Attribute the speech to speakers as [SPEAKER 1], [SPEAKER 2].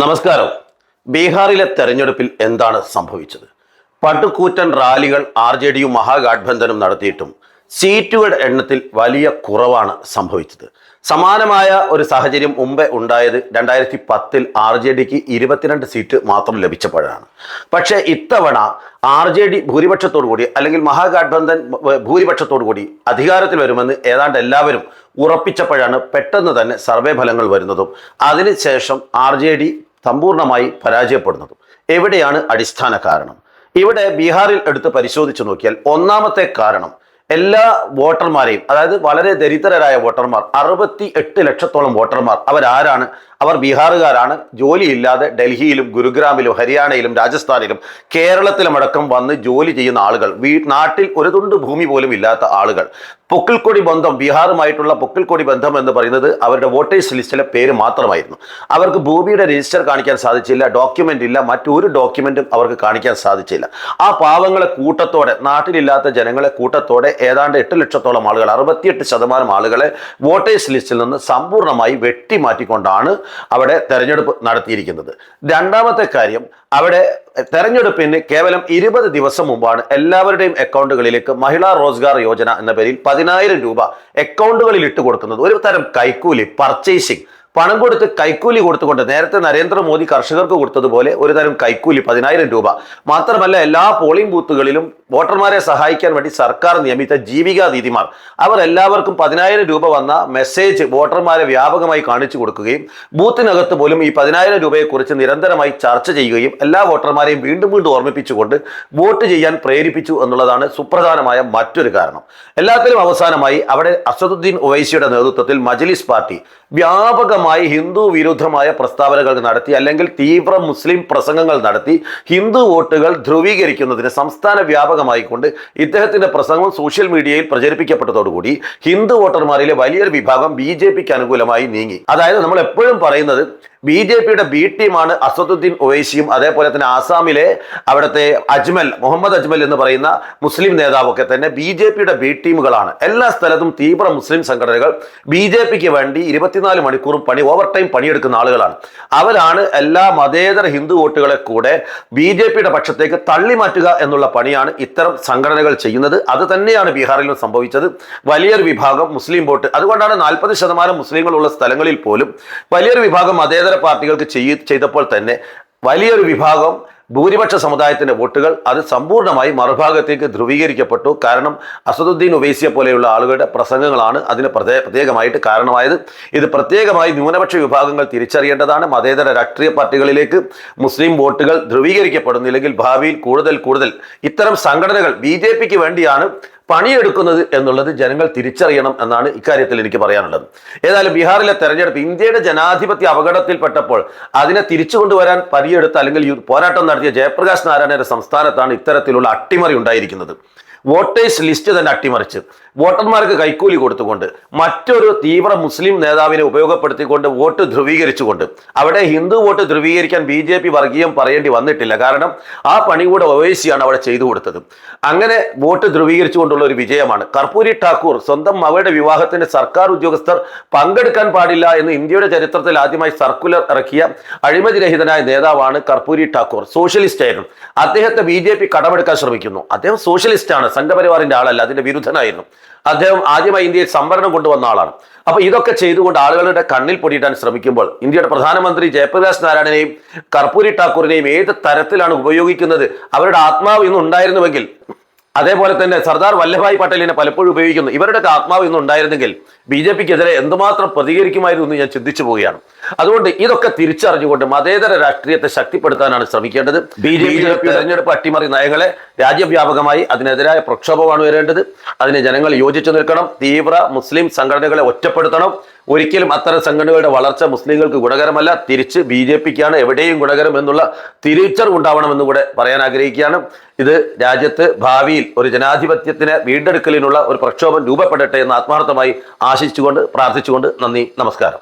[SPEAKER 1] നമസ്കാരം. ബീഹാറിലെ തെരഞ്ഞെടുപ്പിൽ എന്താണ് സംഭവിച്ചത്? പട്ടുകൂറ്റൻ റാലികൾ ആർ ജെ ഡിയും മഹാഗാഠബന്ധനും നടത്തിയിട്ടും സീറ്റുകളുടെ എണ്ണത്തിൽ വലിയ കുറവാണ് സംഭവിച്ചത്. സമാനമായ ഒരു സാഹചര്യം മുമ്പേ ഉണ്ടായത് രണ്ടായിരത്തി പത്തിൽ ആർ ജെ ഡിക്ക് ഇരുപത്തിരണ്ട് സീറ്റ് മാത്രം ലഭിച്ചപ്പോഴാണ്. പക്ഷേ ഇത്തവണ ആർ ജെ ഡി ഭൂരിപക്ഷത്തോടു കൂടി അല്ലെങ്കിൽ മഹാഗാഠബന്ധൻ ഭൂരിപക്ഷത്തോടു കൂടി അധികാരത്തിൽ വരുമെന്ന് ഏതാണ്ട് എല്ലാവരും ഉറപ്പിച്ചപ്പോഴാണ് പെട്ടെന്ന് തന്നെ സർവേ ഫലങ്ങൾ വരുന്നതും. അതിനുശേഷം ആർ ജെ ഡി സമ്പൂർണമായി പരാജയപ്പെടുന്നതും. എവിടെയാണ് അടിസ്ഥാന കാരണം? ഇവിടെ ബീഹാറിൽ എടുത്ത് പരിശോധിച്ചു നോക്കിയാൽ ഒന്നാമത്തെ കാരണം എല്ലാ വോട്ടർമാരെയും അതായത് വളരെ ദരിദ്രരായ വോട്ടർമാർ അറുപത്തി എട്ട് ലക്ഷത്തോളം വോട്ടർമാർ അവരാരാണ് അവർ ബീഹാറുകാരാണ്. ജോലിയില്ലാതെ ഡൽഹിയിലും ഗുരുഗ്രാമിലും ഹരിയാനയിലും രാജസ്ഥാനിലും കേരളത്തിലുമടക്കം വന്ന് ജോലി ചെയ്യുന്ന ആളുകൾ. വീ നാട്ടിൽ ഒരു തുണ്ട് ഭൂമി പോലും ഇല്ലാത്ത ആളുകൾ. പൊക്കിൾക്കൊടി ബന്ധം ബീഹാറുമായിട്ടുള്ള പൊക്കിൾക്കൊടി ബന്ധം എന്ന് പറയുന്നത് അവരുടെ വോട്ടേഴ്സ് ലിസ്റ്റിലെ പേര് മാത്രമായിരുന്നു. അവർക്ക് ഭൂമിയുടെ രജിസ്റ്റർ കാണിക്കാൻ സാധിച്ചില്ല ഡോക്യുമെന്റ് ഇല്ല മറ്റൊരു ഡോക്യുമെന്റും അവർക്ക് കാണിക്കാൻ സാധിച്ചില്ല. ആ പാവങ്ങളെ കൂട്ടത്തോടെ നാട്ടിലില്ലാത്ത ജനങ്ങളെ കൂട്ടത്തോടെ ഏതാണ്ട് എട്ട് ലക്ഷത്തോളം ആളുകൾ അറുപത്തിയെട്ട് ശതമാനം ആളുകളെ വോട്ടേഴ്സ് ലിസ്റ്റിൽ നിന്ന് സമ്പൂർണമായി വെട്ടിമാറ്റിക്കൊണ്ടാണ് അവിടെ തെരഞ്ഞെടുപ്പ് നടത്തിയിരിക്കുന്നത്. രണ്ടാമത്തെ കാര്യം അവിടെ തെരഞ്ഞെടുപ്പിന് കേവലം ഇരുപത് ദിവസം മുമ്പാണ് എല്ലാവരുടെയും അക്കൗണ്ടുകളിലേക്ക് മഹിളാ റോസ്ഗാർ യോജന എന്ന പേരിൽ പതിനായിരം രൂപ അക്കൗണ്ടുകളിൽ ഇട്ട് കൊടുക്കുന്നത് ഒരു തരം കൈക്കൂലി പർച്ചേസിങ് പണം കൊടുത്ത് കൈക്കൂലി കൊടുത്തുകൊണ്ട് നേരത്തെ നരേന്ദ്രമോദി കർഷകർക്ക് കൊടുത്തതുപോലെ ഒരു തരം കൈക്കൂലി പതിനായിരം രൂപ. മാത്രമല്ല എല്ലാ പോളിംഗ് ബൂത്തുകളിലും വോട്ടർമാരെ സഹായിക്കാൻ വേണ്ടി സർക്കാർ നിയമിച്ച ജീവികാ ദീദിമാർ അവർ എല്ലാവർക്കും പതിനായിരം രൂപ വന്ന മെസ്സേജ് വോട്ടർമാരെ വ്യാപകമായി കാണിച്ചു കൊടുക്കുകയും ബൂത്തിനകത്ത് പോലും ഈ പതിനായിരം രൂപയെക്കുറിച്ച് നിരന്തരമായി ചർച്ച ചെയ്യുകയും എല്ലാ വോട്ടർമാരെയും വീണ്ടും വീണ്ടും ഓർമ്മിപ്പിച്ചുകൊണ്ട് വോട്ട് ചെയ്യാൻ പ്രേരിപ്പിച്ചു എന്നുള്ളതാണ് സുപ്രധാനമായ മറ്റൊരു കാരണം. എല്ലാത്തിലും അവസാനമായി അവിടെ അസദുദ്ദീൻ ഒവൈസിയുടെ നേതൃത്വത്തിൽ മജ്ലിസ് പാർട്ടി വ്യാപകമായി ഹിന്ദു വിരുദ്ധമായ പ്രസ്താവനകൾ നടത്തി അല്ലെങ്കിൽ തീവ്ര മുസ്ലിം പ്രസംഗങ്ങൾ നടത്തി ഹിന്ദു വോട്ടുകൾ ധ്രുവീകരിക്കുന്നതിന് സംസ്ഥാന വ്യാപകമായിക്കൊണ്ട് ഇദ്ദേഹത്തിന്റെ പ്രസംഗം സോഷ്യൽ മീഡിയയിൽ പ്രചരിപ്പിക്കപ്പെട്ടതോടുകൂടി ഹിന്ദു വോട്ടർമാരിലെ വലിയൊരു വിഭാഗം ബി ജെ പിക്ക് അനുകൂലമായി നീങ്ങി. അതായത് നമ്മൾ എപ്പോഴും പറയുന്നത് ബി ജെ പിയുടെ ബി ടീമാണ് അസദുദ്ദീൻ ഒവൈസിയും അതേപോലെ തന്നെ ആസാമിലെ അവിടുത്തെ അജ്മൽ മുഹമ്മദ് അജ്മൽ എന്ന് പറയുന്ന മുസ്ലിം നേതാവൊക്കെ തന്നെ ബി ജെ പിയുടെ ബി ടീമുകളാണ്. എല്ലാ സ്ഥലത്തും തീവ്ര മുസ്ലിം സംഘടനകൾ ബി ജെ പിക്ക് വേണ്ടി ഇരുപത്തിനാല് മണിക്കൂറും പണി ഓവർ ടൈം പണിയെടുക്കുന്ന ആളുകളാണ്. അവരാണ് എല്ലാ മതേതര ഹിന്ദു വോട്ടുകളെ കൂടെ ബി ജെ പിയുടെ പക്ഷത്തേക്ക് തള്ളി മാറ്റുക എന്നുള്ള പണിയാണ് ഇത്തരം സംഘടനകൾ ചെയ്യുന്നത്. അത് തന്നെയാണ് ബീഹാറിലും സംഭവിച്ചത്. വലിയൊരു വിഭാഗം മുസ്ലിം വോട്ട് അതുകൊണ്ടാണ് നാൽപ്പത് ശതമാനം മുസ്ലിങ്ങളുള്ള സ്ഥലങ്ങളിൽ പോലും വലിയൊരു വിഭാഗം മതേതര പാർട്ടികൾക്ക് ചെയ്തപ്പോൾ തന്നെ വലിയൊരു വിഭാഗം ഭൂരിപക്ഷ സമുദായത്തിന്റെ വോട്ടുകൾ അത് സമ്പൂർണമായി മറുഭാഗത്തേക്ക് ധ്രുവീകരിക്കപ്പെട്ടു. കാരണം അസദുദ്ദീൻ ഉവൈസിയെ പോലെയുള്ള ആളുകളുടെ പ്രസംഗങ്ങളാണ് അതിന് പ്രത്യേക പ്രത്യേകമായിട്ട് കാരണമായത്. ഇത് പ്രത്യേകമായി ന്യൂനപക്ഷ വിഭാഗങ്ങൾ തിരിച്ചറിയേണ്ടതാണ്. മതേതര രാഷ്ട്രീയ പാർട്ടികളിലേക്ക് മുസ്ലിം വോട്ടുകൾ ധ്രുവീകരിക്കപ്പെടുന്നില്ലെങ്കിൽ ഭാവിയിൽ കൂടുതൽ കൂടുതൽ ഇത്തരം സംഘടനകൾ ബി വേണ്ടിയാണ് പണിയെടുക്കുന്നത് എന്നുള്ളത് ജനങ്ങൾ തിരിച്ചറിയണം എന്നാണ് ഇക്കാര്യത്തിൽ എനിക്ക് പറയാനുള്ളത്. ഏതായാലും ബീഹാറിലെ തെരഞ്ഞെടുപ്പ് ഇന്ത്യയുടെ ജനാധിപത്യ അപകടത്തിൽപ്പെട്ടപ്പോൾ അതിനെ തിരിച്ചു കൊണ്ടുവരാൻ പരിയെടുത്ത് അല്ലെങ്കിൽ പോരാട്ടം നടത്തിയ ജയപ്രകാശ് നാരായണന്റെ സംസ്ഥാനത്താണ് ഇത്തരത്തിലുള്ള അട്ടിമറി ഉണ്ടായിരിക്കുന്നത്. വോട്ടേഴ്സ് ലിസ്റ്റ് തന്നെ അട്ടിമറിച്ച്. വോട്ടർമാർക്ക് കൈക്കൂലി കൊടുത്തുകൊണ്ട് മറ്റൊരു തീവ്ര മുസ്ലിം നേതാവിനെ ഉപയോഗപ്പെടുത്തിക്കൊണ്ട് വോട്ട് ധ്രുവീകരിച്ചുകൊണ്ട് അവിടെ ഹിന്ദു വോട്ട് ധ്രുവീകരിക്കാൻ ബി ജെ പി വർഗീയം പറയേണ്ടി വന്നിട്ടില്ല. കാരണം ആ പണി കൂടെ ഒവൈസിയാണ് അവിടെ ചെയ്തു കൊടുത്തത്. അങ്ങനെ വോട്ട് ധ്രുവീകരിച്ചുകൊണ്ടുള്ള ഒരു വിജയമാണ്. കർപ്പൂരി ഠാക്കൂർ സ്വന്തം മകളുടെ വിവാഹത്തിന് സർക്കാർ ഉദ്യോഗസ്ഥർ പങ്കെടുക്കാൻ പാടില്ല എന്ന് ഇന്ത്യയുടെ ചരിത്രത്തിൽ ആദ്യമായി സർക്കുലർ ഇറക്കിയ അഴിമതി രഹിതനായ നേതാവാണ് കർപ്പൂരി ഠാക്കൂർ. സോഷ്യലിസ്റ്റ് ആയിരുന്നു. അദ്ദേഹത്തെ ബി ജെ പി കടമെടുക്കാൻ ശ്രമിക്കുന്നു. അദ്ദേഹം സോഷ്യലിസ്റ്റ് ആണ് സംഘപരിവാറിന്റെ ആളല്ല അതിന്റെ വിരുദ്ധനായിരുന്നു. അദ്ദേഹം ആദ്യമായി ഇന്ത്യയിൽ സംവരണം കൊണ്ടുവന്ന ആളാണ്. അപ്പൊ ഇതൊക്കെ ചെയ്തുകൊണ്ട് ആളുകളുടെ കണ്ണിൽ പൊടിയിട്ടാൻ ശ്രമിക്കുമ്പോൾ ഇന്ത്യയുടെ പ്രധാനമന്ത്രി ജയപ്രകാശ് നാരായണനെയും കർപ്പൂരി ഠാക്കൂറിനെയും ഏത് തരത്തിലാണ് ഉപയോഗിക്കുന്നത് അവരുടെ ആത്മാവ് ഇന്ന് ഉണ്ടായിരുന്നുവെങ്കിൽ അതേപോലെ തന്നെ സർദാർ വല്ലഭായ് പട്ടേലിനെ പലപ്പോഴും ഉപയോഗിക്കുന്നു. ഇവരുടെ ആത്മാവ് ഇന്ന് ഉണ്ടായിരുന്നെങ്കിൽ ബി ജെ പിക്കെതിരെ എന്തുമാത്രം പ്രതികരിക്കുമായിരുന്നു എന്ന് ഞാൻ ചിന്തിച്ചു പോവുകയാണ്. അതുകൊണ്ട് ഇതൊക്കെ തിരിച്ചറിഞ്ഞുകൊണ്ട് മതേതര രാഷ്ട്രീയത്തെ ശക്തിപ്പെടുത്താനാണ് ശ്രമിക്കേണ്ടത്. ബി ജെ പി തെരഞ്ഞെടുപ്പ് അട്ടിമറി നയങ്ങളെ രാജ്യവ്യാപകമായി അതിനെതിരായ പ്രക്ഷോഭമാണ് വരേണ്ടത് അതിന് ജനങ്ങൾ യോജിച്ചു നിൽക്കണം. തീവ്ര മുസ്ലിം സംഘടനകളെ ഒറ്റപ്പെടുത്തണം. ഒരിക്കലും അത്തരം സംഘടനകളുടെ വളർച്ച മുസ്ലിങ്ങൾക്ക് ഗുണകരമല്ല. തിരിച്ച് ബി ജെ പിക്കാണ് എവിടെയും ഗുണകരം എന്നുള്ള തിരിച്ചറിവ് ഉണ്ടാവണമെന്ന് കൂടെ പറയാൻ ആഗ്രഹിക്കുകയാണ്. ഇത് രാജ്യത്ത് ഭാവിയിൽ ഒരു ജനാധിപത്യത്തിന് വീണ്ടെടുക്കലിനുള്ള ഒരു പ്രക്ഷോഭം രൂപപ്പെടട്ടെ എന്ന് ആത്മാർത്ഥമായി ആശിച്ചുകൊണ്ട് പ്രാർത്ഥിച്ചുകൊണ്ട് നന്ദി നമസ്കാരം.